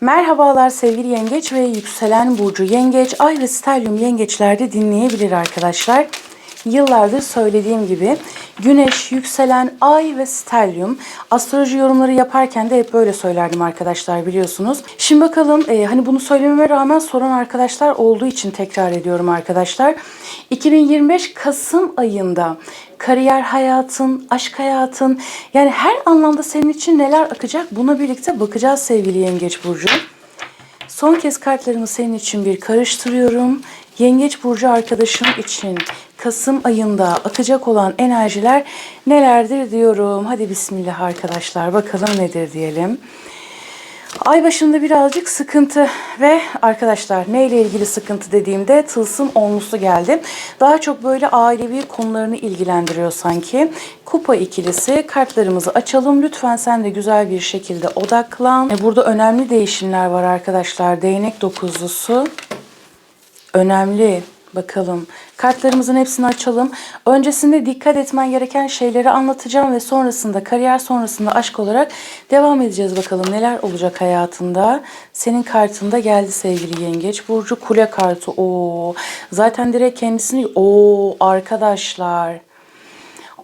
Merhabalar sevgili yengeç ve yükselen burcu yengeç, ay ve stelyum yengeçlerde dinleyebilir arkadaşlar. Yıllardır söylediğim gibi güneş, yükselen, ay ve stelyum astroloji yorumları yaparken de hep böyle söylerdim arkadaşlar biliyorsunuz. Şimdi bakalım e, hani bunu söylememe rağmen soran arkadaşlar olduğu için tekrar ediyorum arkadaşlar. 2025 Kasım ayında kariyer hayatın, aşk hayatın yani her anlamda senin için neler akacak buna birlikte bakacağız sevgili Yengeç Burcu. Son kez kartlarımı senin için bir karıştırıyorum. Yengeç Burcu arkadaşım için Kasım ayında akacak olan enerjiler nelerdir diyorum. Hadi bismillah arkadaşlar bakalım nedir diyelim. Ay başında birazcık sıkıntı ve arkadaşlar neyle ilgili sıkıntı dediğimde tılsım onlusu geldi. Daha çok böyle ailevi konularını ilgilendiriyor sanki. Kupa ikilisi kartlarımızı açalım. Lütfen sen de güzel bir şekilde odaklan. E, Burada önemli değişimler var arkadaşlar. Değnek dokuzlusu. Önemli. Bakalım. Kartlarımızın hepsini açalım. Öncesinde dikkat etmen gereken şeyleri anlatacağım ve sonrasında kariyer sonrasında aşk olarak devam edeceğiz bakalım neler olacak hayatında. Senin kartında geldi sevgili yengeç. Burcu kule kartı. Oo. Zaten direkt kendisini o arkadaşlar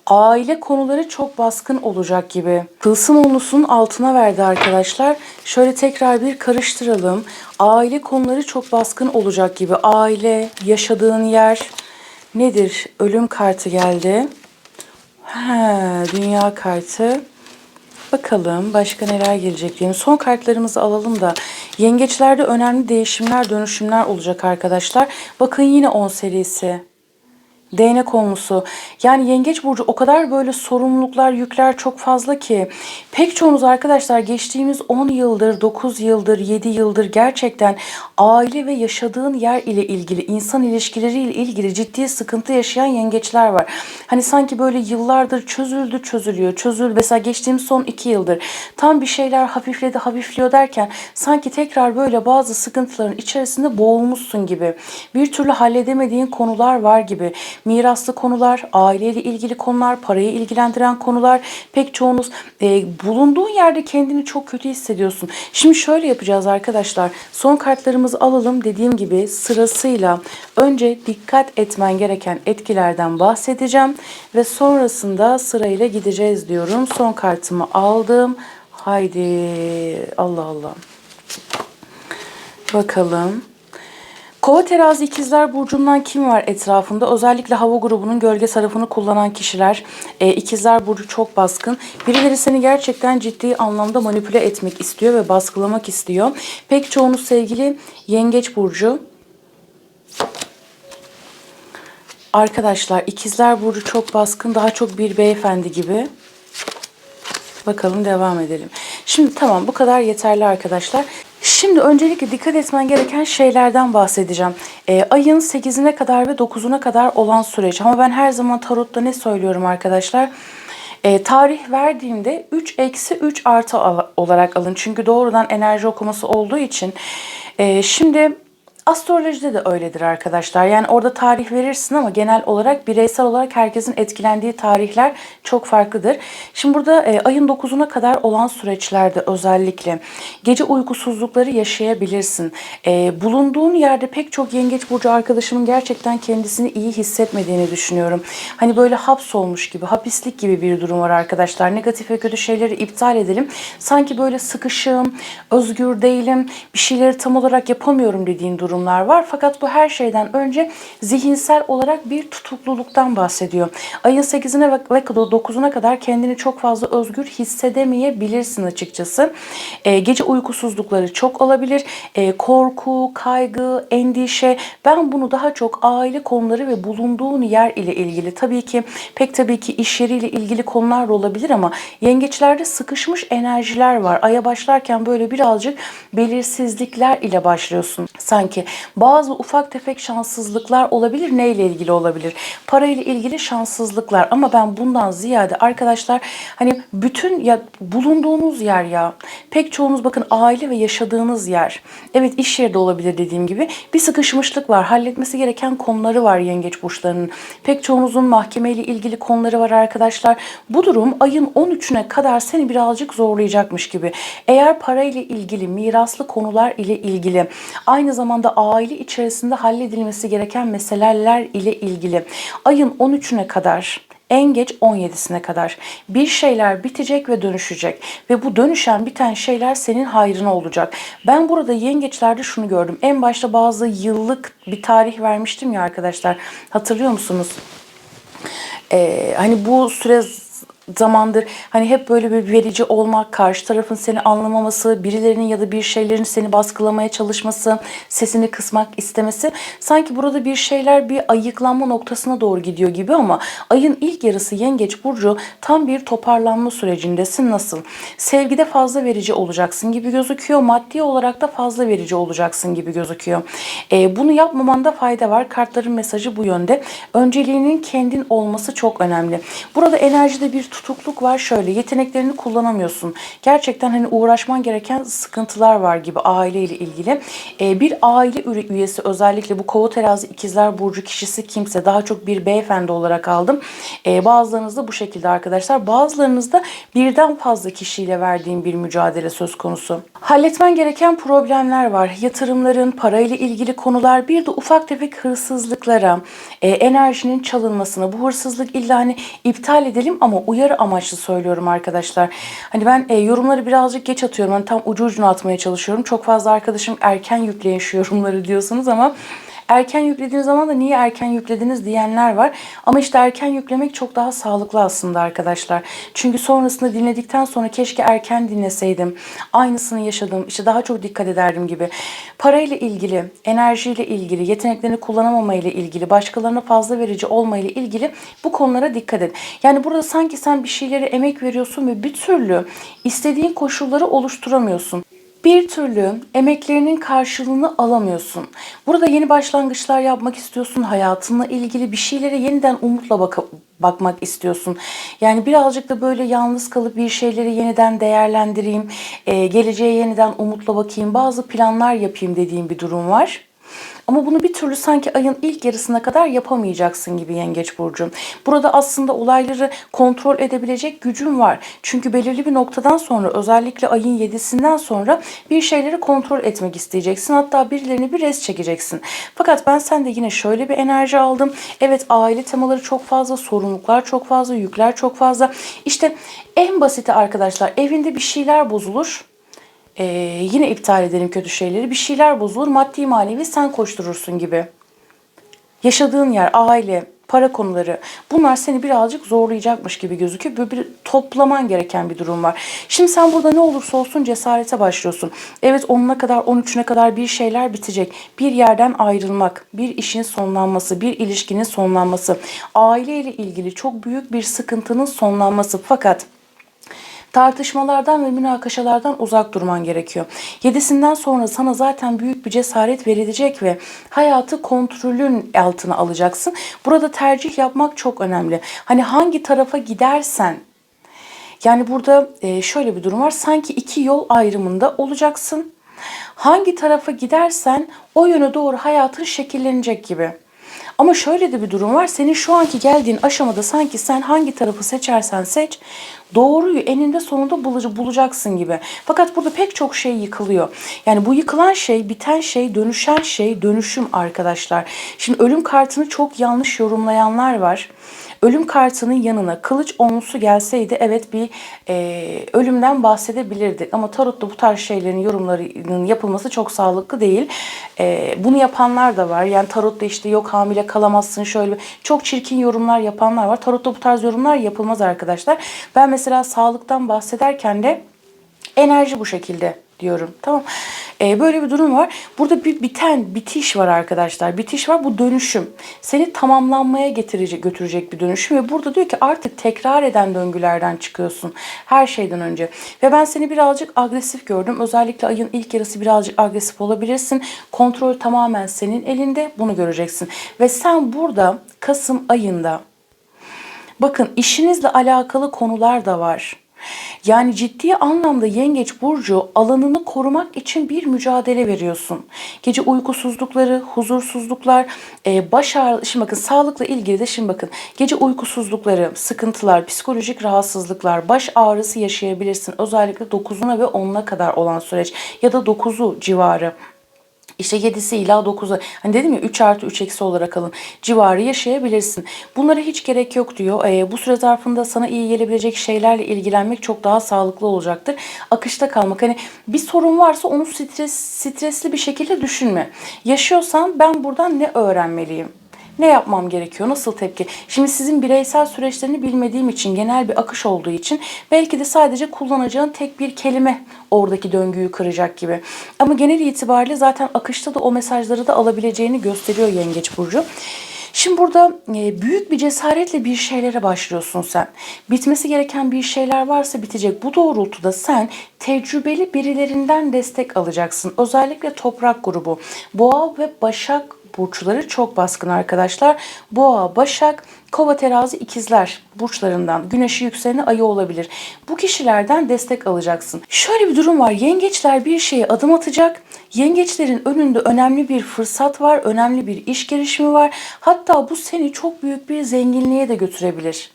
aile konuları çok baskın olacak gibi. Tılsım onlusunun altına verdi arkadaşlar. Şöyle tekrar bir karıştıralım. Aile konuları çok baskın olacak gibi. Aile, yaşadığın yer nedir? Ölüm kartı geldi. He, dünya kartı. Bakalım başka neler gelecek diyelim. Son kartlarımızı alalım da yengeçlerde önemli değişimler, dönüşümler olacak arkadaşlar. Bakın yine 10 serisi. Değnek konusu. Yani yengeç burcu o kadar böyle sorumluluklar, yükler çok fazla ki pek çoğumuz arkadaşlar geçtiğimiz 10 yıldır, 9 yıldır, 7 yıldır gerçekten aile ve yaşadığın yer ile ilgili, insan ilişkileriyle ilgili ciddi sıkıntı yaşayan yengeçler var. Hani sanki böyle yıllardır çözüldü, çözülüyor, çözül. Mesela geçtiğimiz son 2 yıldır tam bir şeyler hafifledi, hafifliyor derken sanki tekrar böyle bazı sıkıntıların içerisinde boğulmuşsun gibi. Bir türlü halledemediğin konular var gibi miraslı konular, aileyle ilgili konular, parayı ilgilendiren konular pek çoğunuz e, bulunduğun yerde kendini çok kötü hissediyorsun. Şimdi şöyle yapacağız arkadaşlar. Son kartlarımızı alalım. Dediğim gibi sırasıyla önce dikkat etmen gereken etkilerden bahsedeceğim ve sonrasında sırayla gideceğiz diyorum. Son kartımı aldım. Haydi Allah Allah. Bakalım. Kova terazi ikizler burcundan kim var etrafında? Özellikle hava grubunun gölge tarafını kullanan kişiler. E, ikizler burcu çok baskın. Birileri seni gerçekten ciddi anlamda manipüle etmek istiyor ve baskılamak istiyor. Pek çoğunuz sevgili yengeç burcu. Arkadaşlar ikizler burcu çok baskın. Daha çok bir beyefendi gibi. Bakalım devam edelim. Şimdi tamam bu kadar yeterli arkadaşlar. Şimdi öncelikle dikkat etmen gereken şeylerden bahsedeceğim. Ee, ayın 8'ine kadar ve 9'una kadar olan süreç. Ama ben her zaman tarotta ne söylüyorum arkadaşlar? Ee, tarih verdiğimde 3 eksi 3 artı olarak alın. Çünkü doğrudan enerji okuması olduğu için. Ee, şimdi Astrolojide de öyledir arkadaşlar. Yani orada tarih verirsin ama genel olarak bireysel olarak herkesin etkilendiği tarihler çok farklıdır. Şimdi burada e, ayın 9'una kadar olan süreçlerde özellikle gece uykusuzlukları yaşayabilirsin. E, bulunduğun yerde pek çok yengeç burcu arkadaşımın gerçekten kendisini iyi hissetmediğini düşünüyorum. Hani böyle hapsolmuş gibi, hapislik gibi bir durum var arkadaşlar. Negatif ve kötü şeyleri iptal edelim. Sanki böyle sıkışığım, özgür değilim, bir şeyleri tam olarak yapamıyorum dediğin durumlar var. Fakat bu her şeyden önce zihinsel olarak bir tutukluluktan bahsediyor. Ayın 8'ine ve 9'una kadar kendini çok fazla özgür hissedemeyebilirsin açıkçası. Ee, gece uykusuzlukları çok olabilir. Ee, korku, kaygı, endişe. Ben bunu daha çok aile konuları ve bulunduğun yer ile ilgili. Tabii ki pek tabii ki iş yeriyle ilgili konular da olabilir ama yengeçlerde sıkışmış enerjiler var. Aya başlarken böyle birazcık belirsizlikler ile başlıyorsun. Sanki bazı ufak tefek şanssızlıklar olabilir. Neyle ilgili olabilir? Parayla ilgili şanssızlıklar ama ben bundan ziyade arkadaşlar hani bütün ya bulunduğunuz yer ya pek çoğunuz bakın aile ve yaşadığınız yer. Evet iş yeri de olabilir dediğim gibi. Bir sıkışmışlık var. Halletmesi gereken konuları var yengeç burçlarının. Pek çoğunuzun mahkemeyle ilgili konuları var arkadaşlar. Bu durum ayın 13'üne kadar seni birazcık zorlayacakmış gibi. Eğer parayla ilgili, miraslı konular ile ilgili, aynı zamanda aile içerisinde halledilmesi gereken meseleler ile ilgili ayın 13'üne kadar en geç 17'sine kadar bir şeyler bitecek ve dönüşecek ve bu dönüşen biten şeyler senin hayrına olacak. Ben burada yengeçlerde şunu gördüm. En başta bazı yıllık bir tarih vermiştim ya arkadaşlar. Hatırlıyor musunuz? Ee, hani bu süre zamandır hani hep böyle bir verici olmak, karşı tarafın seni anlamaması, birilerinin ya da bir şeylerin seni baskılamaya çalışması, sesini kısmak istemesi sanki burada bir şeyler bir ayıklanma noktasına doğru gidiyor gibi ama ayın ilk yarısı Yengeç burcu tam bir toparlanma sürecindesin. Nasıl? Sevgide fazla verici olacaksın gibi gözüküyor. Maddi olarak da fazla verici olacaksın gibi gözüküyor. Ee, bunu yapmamanda fayda var. Kartların mesajı bu yönde. Önceliğinin kendin olması çok önemli. Burada enerjide bir tutukluk var şöyle yeteneklerini kullanamıyorsun. Gerçekten hani uğraşman gereken sıkıntılar var gibi aileyle ilgili. Ee, bir aile üye- üyesi özellikle bu kova terazi ikizler burcu kişisi kimse daha çok bir beyefendi olarak aldım. Ee, bazılarınız bu şekilde arkadaşlar. Bazılarınız da birden fazla kişiyle verdiğim bir mücadele söz konusu. Halletmen gereken problemler var. Yatırımların, parayla ilgili konular, bir de ufak tefek hırsızlıklara, e, enerjinin çalınmasına. Bu hırsızlık illa hani iptal edelim ama uyarı amaçlı söylüyorum arkadaşlar. Hani ben e, yorumları birazcık geç atıyorum. Hani tam ucu ucuna atmaya çalışıyorum. Çok fazla arkadaşım erken yükleyin şu yorumları diyorsunuz ama Erken yüklediğiniz zaman da niye erken yüklediniz diyenler var. Ama işte erken yüklemek çok daha sağlıklı aslında arkadaşlar. Çünkü sonrasında dinledikten sonra keşke erken dinleseydim. Aynısını yaşadım. İşte daha çok dikkat ederdim gibi. Parayla ilgili, enerjiyle ilgili, yeteneklerini kullanamamayla ilgili, başkalarına fazla verici olmayla ilgili bu konulara dikkat et. Yani burada sanki sen bir şeylere emek veriyorsun ve bir türlü istediğin koşulları oluşturamıyorsun bir türlü emeklerinin karşılığını alamıyorsun. Burada yeni başlangıçlar yapmak istiyorsun. Hayatınla ilgili bir şeylere yeniden umutla bak bakmak istiyorsun. Yani birazcık da böyle yalnız kalıp bir şeyleri yeniden değerlendireyim. e, geleceğe yeniden umutla bakayım. Bazı planlar yapayım dediğim bir durum var. Ama bunu bir türlü sanki ayın ilk yarısına kadar yapamayacaksın gibi Yengeç Burcu. Burada aslında olayları kontrol edebilecek gücün var. Çünkü belirli bir noktadan sonra özellikle ayın 7'sinden sonra bir şeyleri kontrol etmek isteyeceksin. Hatta birilerini bir res çekeceksin. Fakat ben sende yine şöyle bir enerji aldım. Evet aile temaları çok fazla, sorumluluklar çok fazla, yükler çok fazla. İşte en basiti arkadaşlar evinde bir şeyler bozulur. Ee, yine iptal edelim kötü şeyleri. Bir şeyler bozulur, maddi manevi sen koşturursun gibi. Yaşadığın yer, aile, para konuları bunlar seni birazcık zorlayacakmış gibi gözüküyor. Böyle bir toplaman gereken bir durum var. Şimdi sen burada ne olursa olsun cesarete başlıyorsun. Evet 10'una kadar 13'üne kadar bir şeyler bitecek. Bir yerden ayrılmak, bir işin sonlanması, bir ilişkinin sonlanması, aileyle ilgili çok büyük bir sıkıntının sonlanması. Fakat tartışmalardan ve münakaşalardan uzak durman gerekiyor. Yedisinden sonra sana zaten büyük bir cesaret verilecek ve hayatı kontrolün altına alacaksın. Burada tercih yapmak çok önemli. Hani hangi tarafa gidersen yani burada e, şöyle bir durum var. Sanki iki yol ayrımında olacaksın. Hangi tarafa gidersen o yöne doğru hayatın şekillenecek gibi. Ama şöyle de bir durum var. Senin şu anki geldiğin aşamada sanki sen hangi tarafı seçersen seç doğruyu eninde sonunda bulacaksın gibi. Fakat burada pek çok şey yıkılıyor. Yani bu yıkılan şey, biten şey, dönüşen şey dönüşüm arkadaşlar. Şimdi ölüm kartını çok yanlış yorumlayanlar var. Ölüm kartının yanına kılıç onlusu gelseydi evet bir e, ölümden bahsedebilirdik. Ama tarotta bu tarz şeylerin yorumlarının yapılması çok sağlıklı değil. E, bunu yapanlar da var. Yani tarotta işte yok hamile kalamazsın şöyle çok çirkin yorumlar yapanlar var. Tarotta bu tarz yorumlar yapılmaz arkadaşlar. Ben mesela sağlıktan bahsederken de enerji bu şekilde diyorum. Tamam. Ee, böyle bir durum var. Burada bir biten, bitiş var arkadaşlar. Bitiş var. Bu dönüşüm. Seni tamamlanmaya getirecek, götürecek bir dönüşüm ve burada diyor ki artık tekrar eden döngülerden çıkıyorsun. Her şeyden önce. Ve ben seni birazcık agresif gördüm. Özellikle ayın ilk yarısı birazcık agresif olabilirsin. Kontrol tamamen senin elinde. Bunu göreceksin. Ve sen burada Kasım ayında bakın işinizle alakalı konular da var. Yani ciddi anlamda yengeç burcu alanını korumak için bir mücadele veriyorsun. Gece uykusuzlukları, huzursuzluklar, e, baş ağrı, şimdi bakın sağlıkla ilgili de şimdi bakın gece uykusuzlukları, sıkıntılar, psikolojik rahatsızlıklar, baş ağrısı yaşayabilirsin. Özellikle 9'una ve 10'una kadar olan süreç ya da 9'u civarı. İşte 7'si ila 9'u hani dedim ya 3 artı 3 eksi olarak alın civarı yaşayabilirsin. Bunlara hiç gerek yok diyor. Ee, bu süre zarfında sana iyi gelebilecek şeylerle ilgilenmek çok daha sağlıklı olacaktır. Akışta kalmak hani bir sorun varsa onu stres, stresli bir şekilde düşünme. Yaşıyorsan ben buradan ne öğrenmeliyim? Ne yapmam gerekiyor? Nasıl tepki? Şimdi sizin bireysel süreçlerini bilmediğim için, genel bir akış olduğu için belki de sadece kullanacağın tek bir kelime oradaki döngüyü kıracak gibi. Ama genel itibariyle zaten akışta da o mesajları da alabileceğini gösteriyor Yengeç Burcu. Şimdi burada e, büyük bir cesaretle bir şeylere başlıyorsun sen. Bitmesi gereken bir şeyler varsa bitecek. Bu doğrultuda sen tecrübeli birilerinden destek alacaksın. Özellikle toprak grubu. Boğa ve Başak burçları çok baskın arkadaşlar. Boğa, Başak, Kova, Terazi, İkizler burçlarından güneşi yükseleni ayı olabilir. Bu kişilerden destek alacaksın. Şöyle bir durum var. Yengeçler bir şeye adım atacak. Yengeçlerin önünde önemli bir fırsat var, önemli bir iş girişimi var. Hatta bu seni çok büyük bir zenginliğe de götürebilir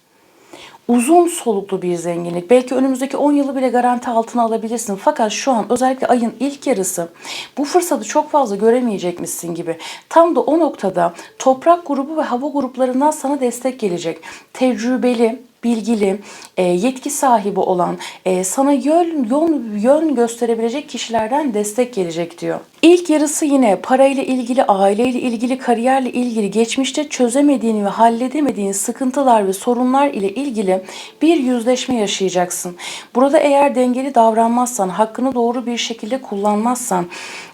uzun soluklu bir zenginlik. Belki önümüzdeki 10 yılı bile garanti altına alabilirsin. Fakat şu an özellikle ayın ilk yarısı bu fırsatı çok fazla göremeyecekmişsin gibi. Tam da o noktada toprak grubu ve hava gruplarından sana destek gelecek. Tecrübeli, bilgili, e, yetki sahibi olan, e, sana yön, yön, yön gösterebilecek kişilerden destek gelecek diyor. İlk yarısı yine parayla ilgili, aileyle ilgili, kariyerle ilgili, geçmişte çözemediğin ve halledemediğin sıkıntılar ve sorunlar ile ilgili bir yüzleşme yaşayacaksın. Burada eğer dengeli davranmazsan, hakkını doğru bir şekilde kullanmazsan,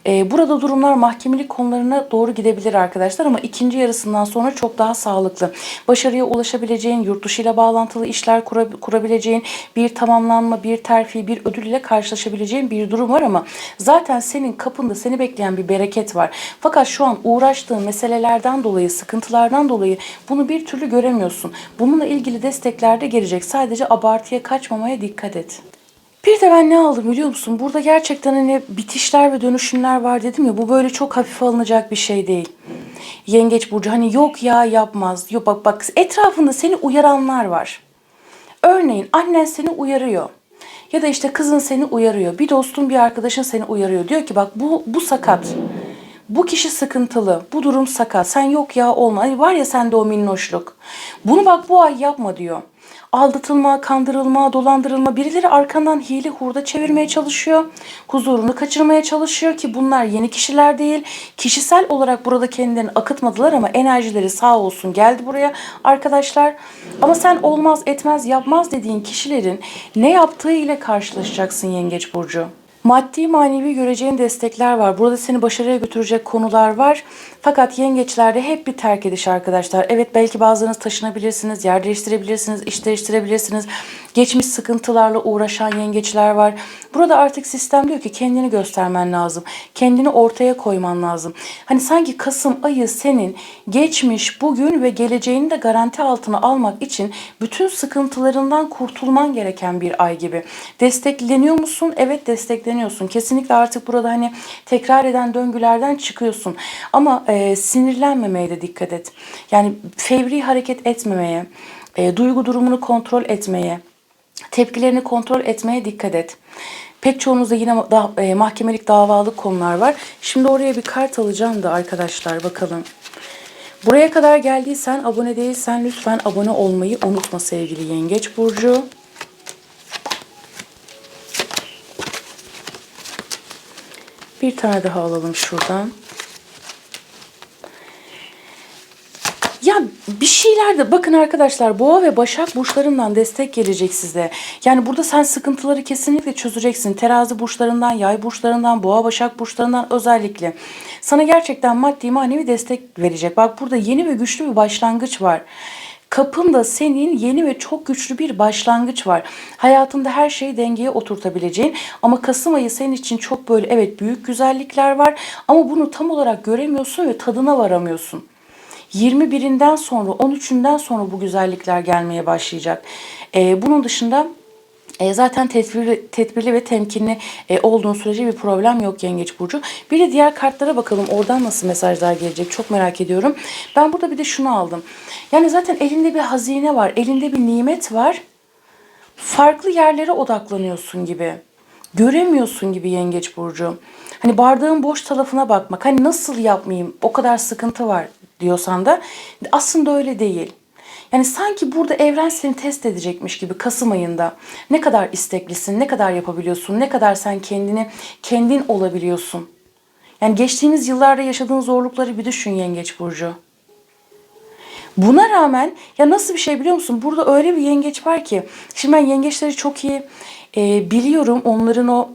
e, burada durumlar mahkemelik konularına doğru gidebilir arkadaşlar ama ikinci yarısından sonra çok daha sağlıklı. Başarıya ulaşabileceğin, yurt dışıyla bağlantılı işler kurabileceğin, bir tamamlanma, bir terfi, bir ödül ile karşılaşabileceğin bir durum var ama zaten senin kapında seni bekleyen bir bereket var. Fakat şu an uğraştığın meselelerden dolayı, sıkıntılardan dolayı bunu bir türlü göremiyorsun. Bununla ilgili destekler de gelecek. Sadece abartıya kaçmamaya dikkat et. Bir de ben ne aldım biliyor musun? Burada gerçekten hani bitişler ve dönüşümler var dedim ya. Bu böyle çok hafife alınacak bir şey değil. Yengeç burcu hani yok ya yapmaz. Yok bak bak etrafında seni uyaranlar var. Örneğin annen seni uyarıyor. Ya da işte kızın seni uyarıyor. Bir dostun, bir arkadaşın seni uyarıyor. Diyor ki bak bu bu sakat. Bu kişi sıkıntılı. Bu durum sakat. Sen yok ya olma. Var ya sende o minnoşluk. Bunu bak bu ay yapma diyor aldatılma, kandırılma, dolandırılma, birileri arkandan hile hurda çevirmeye çalışıyor. Huzurunu kaçırmaya çalışıyor ki bunlar yeni kişiler değil. Kişisel olarak burada kendilerini akıtmadılar ama enerjileri sağ olsun geldi buraya arkadaşlar. Ama sen olmaz, etmez, yapmaz dediğin kişilerin ne yaptığı ile karşılaşacaksın Yengeç Burcu. Maddi manevi göreceğin destekler var. Burada seni başarıya götürecek konular var. Fakat yengeçlerde hep bir terk ediş arkadaşlar. Evet belki bazılarınız taşınabilirsiniz, yer değiştirebilirsiniz, iş değiştirebilirsiniz. Geçmiş sıkıntılarla uğraşan yengeçler var. Burada artık sistem diyor ki kendini göstermen lazım. Kendini ortaya koyman lazım. Hani sanki Kasım ayı senin geçmiş, bugün ve geleceğini de garanti altına almak için bütün sıkıntılarından kurtulman gereken bir ay gibi. Destekleniyor musun? Evet destekleniyorsun. Kesinlikle artık burada hani tekrar eden döngülerden çıkıyorsun. Ama e, sinirlenmemeye de dikkat et. Yani fevri hareket etmemeye, e, duygu durumunu kontrol etmeye, tepkilerini kontrol etmeye dikkat et. Pek çoğunuzda yine da, e, mahkemelik davalık konular var. Şimdi oraya bir kart alacağım da arkadaşlar bakalım. Buraya kadar geldiysen, abone değilsen lütfen abone olmayı unutma sevgili Yengeç Burcu. Bir tane daha alalım şuradan. Ya bir şeyler de bakın arkadaşlar boğa ve başak burçlarından destek gelecek size. Yani burada sen sıkıntıları kesinlikle çözeceksin. Terazi burçlarından, yay burçlarından, boğa başak burçlarından özellikle. Sana gerçekten maddi manevi destek verecek. Bak burada yeni ve güçlü bir başlangıç var. Kapında senin yeni ve çok güçlü bir başlangıç var. Hayatında her şeyi dengeye oturtabileceğin ama Kasım ayı senin için çok böyle evet büyük güzellikler var ama bunu tam olarak göremiyorsun ve tadına varamıyorsun. 21'inden sonra 13'ünden sonra bu güzellikler gelmeye başlayacak. Ee, bunun dışında e, zaten tedbirli, tedbirli ve temkinli e, olduğun sürece bir problem yok Yengeç Burcu. Bir de diğer kartlara bakalım oradan nasıl mesajlar gelecek çok merak ediyorum. Ben burada bir de şunu aldım. Yani zaten elinde bir hazine var, elinde bir nimet var. Farklı yerlere odaklanıyorsun gibi. Göremiyorsun gibi Yengeç Burcu. Hani bardağın boş tarafına bakmak. Hani nasıl yapmayayım o kadar sıkıntı var diyorsan da aslında öyle değil. Yani sanki burada evren seni test edecekmiş gibi Kasım ayında. Ne kadar isteklisin, ne kadar yapabiliyorsun, ne kadar sen kendini kendin olabiliyorsun. Yani geçtiğimiz yıllarda yaşadığın zorlukları bir düşün Yengeç Burcu. Buna rağmen ya nasıl bir şey biliyor musun? Burada öyle bir yengeç var ki. Şimdi ben yengeçleri çok iyi e, biliyorum. Onların o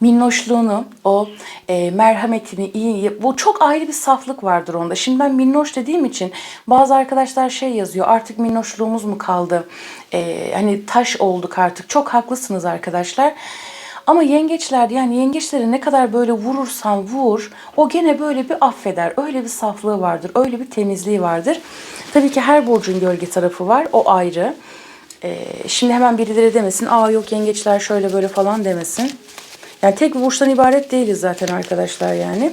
minnoşluğunu, o e, merhametini, iyi, bu çok ayrı bir saflık vardır onda. Şimdi ben minnoş dediğim için bazı arkadaşlar şey yazıyor, artık minnoşluğumuz mu kaldı? E, hani taş olduk artık. Çok haklısınız arkadaşlar. Ama yengeçler yani yengeçleri ne kadar böyle vurursan vur o gene böyle bir affeder. Öyle bir saflığı vardır. Öyle bir temizliği vardır. Tabii ki her burcun gölge tarafı var. O ayrı. Ee, şimdi hemen birileri demesin. Aa yok yengeçler şöyle böyle falan demesin. Yani tek bir burçtan ibaret değiliz zaten arkadaşlar yani.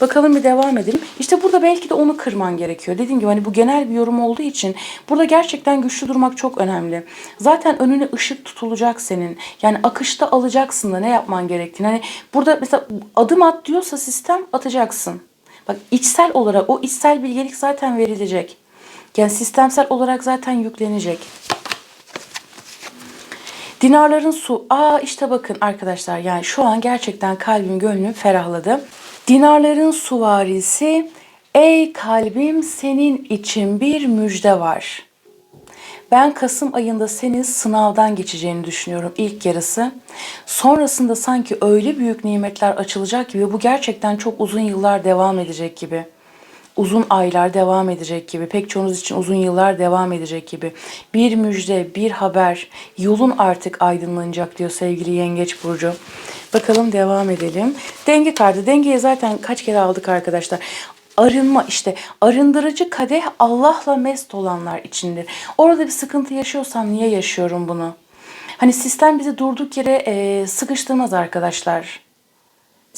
Bakalım bir devam edelim. İşte burada belki de onu kırman gerekiyor. Dediğim gibi hani bu genel bir yorum olduğu için burada gerçekten güçlü durmak çok önemli. Zaten önüne ışık tutulacak senin. Yani akışta alacaksın da ne yapman gerektiğini. Hani burada mesela adım at diyorsa sistem atacaksın. Bak içsel olarak o içsel bilgelik zaten verilecek. Yani sistemsel olarak zaten yüklenecek. Dinarların su. Aa işte bakın arkadaşlar yani şu an gerçekten kalbim gönlüm ferahladı. Dinarların suvarisi ey kalbim senin için bir müjde var. Ben Kasım ayında senin sınavdan geçeceğini düşünüyorum ilk yarısı. Sonrasında sanki öyle büyük nimetler açılacak gibi bu gerçekten çok uzun yıllar devam edecek gibi uzun aylar devam edecek gibi, pek çoğunuz için uzun yıllar devam edecek gibi. Bir müjde, bir haber, yolun artık aydınlanacak diyor sevgili Yengeç Burcu. Bakalım devam edelim. Denge kartı. Dengeyi zaten kaç kere aldık arkadaşlar. Arınma işte arındırıcı kadeh Allah'la mest olanlar içindir. Orada bir sıkıntı yaşıyorsam niye yaşıyorum bunu? Hani sistem bizi durduk yere e, sıkıştırmaz arkadaşlar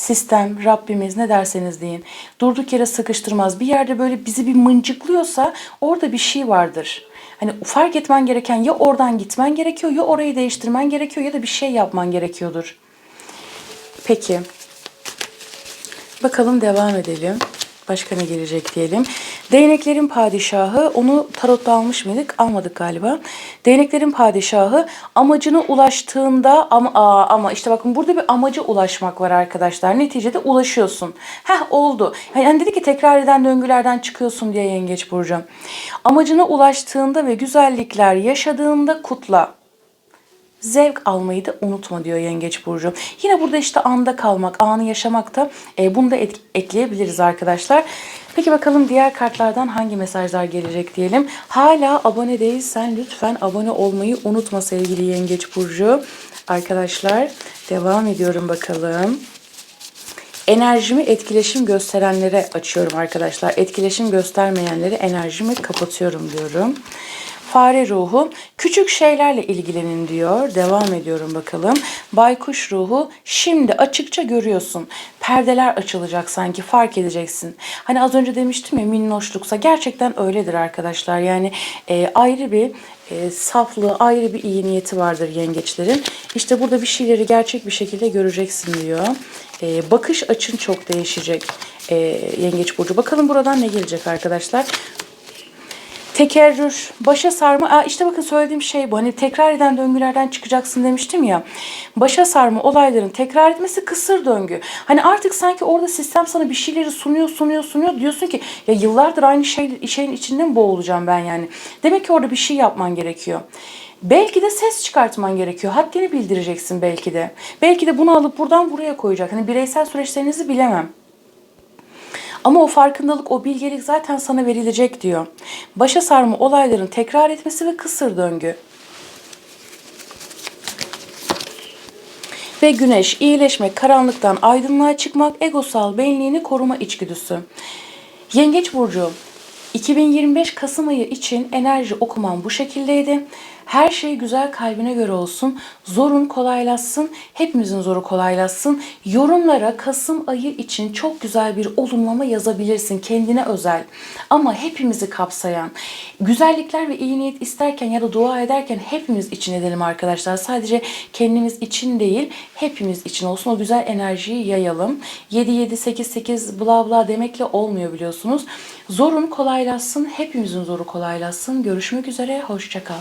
sistem, Rabbimiz ne derseniz deyin. Durduk yere sıkıştırmaz. Bir yerde böyle bizi bir mıncıklıyorsa orada bir şey vardır. Hani fark etmen gereken ya oradan gitmen gerekiyor ya orayı değiştirmen gerekiyor ya da bir şey yapman gerekiyordur. Peki. Bakalım devam edelim. Başka ne gelecek diyelim. Değneklerin padişahı onu tarotta almış mıydık? Almadık galiba. Değneklerin padişahı amacına ulaştığında ama aa, ama işte bakın burada bir amaca ulaşmak var arkadaşlar. Neticede ulaşıyorsun. Heh oldu. Yani dedi ki tekrar eden döngülerden çıkıyorsun diye yengeç burcu. Amacına ulaştığında ve güzellikler yaşadığında kutla zevk almayı da unutma diyor Yengeç Burcu. Yine burada işte anda kalmak, anı yaşamak da e, bunu da ekleyebiliriz arkadaşlar. Peki bakalım diğer kartlardan hangi mesajlar gelecek diyelim. Hala abone değilsen lütfen abone olmayı unutma sevgili Yengeç Burcu. Arkadaşlar devam ediyorum bakalım. Enerjimi etkileşim gösterenlere açıyorum arkadaşlar. Etkileşim göstermeyenlere enerjimi kapatıyorum diyorum. Fare ruhu küçük şeylerle ilgilenin diyor. Devam ediyorum bakalım. Baykuş ruhu şimdi açıkça görüyorsun. Perdeler açılacak sanki fark edeceksin. Hani az önce demiştim ya minnoşluksa gerçekten öyledir arkadaşlar. Yani e, ayrı bir e, saflığı, ayrı bir iyi niyeti vardır yengeçlerin. İşte burada bir şeyleri gerçek bir şekilde göreceksin diyor. E, bakış açın çok değişecek e, yengeç burcu. Bakalım buradan ne gelecek arkadaşlar. Tekerrür, başa sarma. Aa, işte bakın söylediğim şey bu. Hani tekrar eden döngülerden çıkacaksın demiştim ya. Başa sarma olayların tekrar etmesi kısır döngü. Hani artık sanki orada sistem sana bir şeyleri sunuyor, sunuyor, sunuyor. Diyorsun ki ya yıllardır aynı şey, şeyin içinde mi boğulacağım ben yani. Demek ki orada bir şey yapman gerekiyor. Belki de ses çıkartman gerekiyor. Haddini bildireceksin belki de. Belki de bunu alıp buradan buraya koyacak. Hani bireysel süreçlerinizi bilemem. Ama o farkındalık, o bilgelik zaten sana verilecek diyor. Başa sarma olayların tekrar etmesi ve kısır döngü. Ve güneş, iyileşmek, karanlıktan aydınlığa çıkmak, egosal benliğini koruma içgüdüsü. Yengeç Burcu, 2025 Kasım ayı için enerji okuman bu şekildeydi. Her şey güzel kalbine göre olsun. Zorun kolaylaşsın. Hepimizin zoru kolaylaşsın. Yorumlara Kasım ayı için çok güzel bir olumlama yazabilirsin. Kendine özel. Ama hepimizi kapsayan. Güzellikler ve iyi niyet isterken ya da dua ederken hepimiz için edelim arkadaşlar. Sadece kendimiz için değil, hepimiz için olsun. O güzel enerjiyi yayalım. 7 7 8 8 bla bla demekle olmuyor biliyorsunuz. Zorun kolaylaşsın. Hepimizin zoru kolaylaşsın. Görüşmek üzere. Hoşça kal.